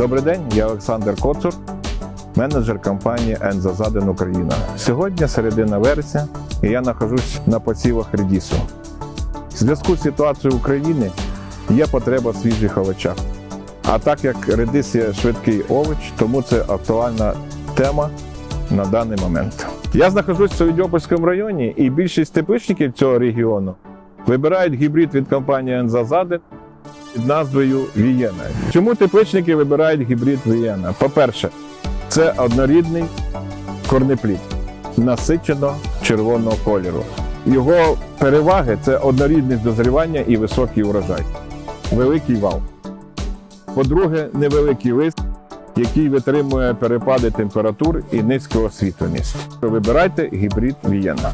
Добрий день, я Олександр Коцур, менеджер компанії Енза Заден Україна. Сьогодні середина вересня, і я нахожусь на посівах редісу. В зв'язку з ситуацією України є потреба в свіжих овочах. А так як редис є швидкий овоч, тому це актуальна тема на даний момент. Я знаходжусь в Совідьопольському районі, і більшість тепличників цього регіону вибирають гібрид від компанії Енза Заден під назвою Вієна. Чому тепличники вибирають гібрид Вієна? По-перше, це однорідний корнеплід насичено червоного кольору. Його переваги це однорідність дозрівання і високий урожай, великий вал. По-друге, невеликий лист, який витримує перепади температур і низьку освітленість. Вибирайте гібрид Вієна.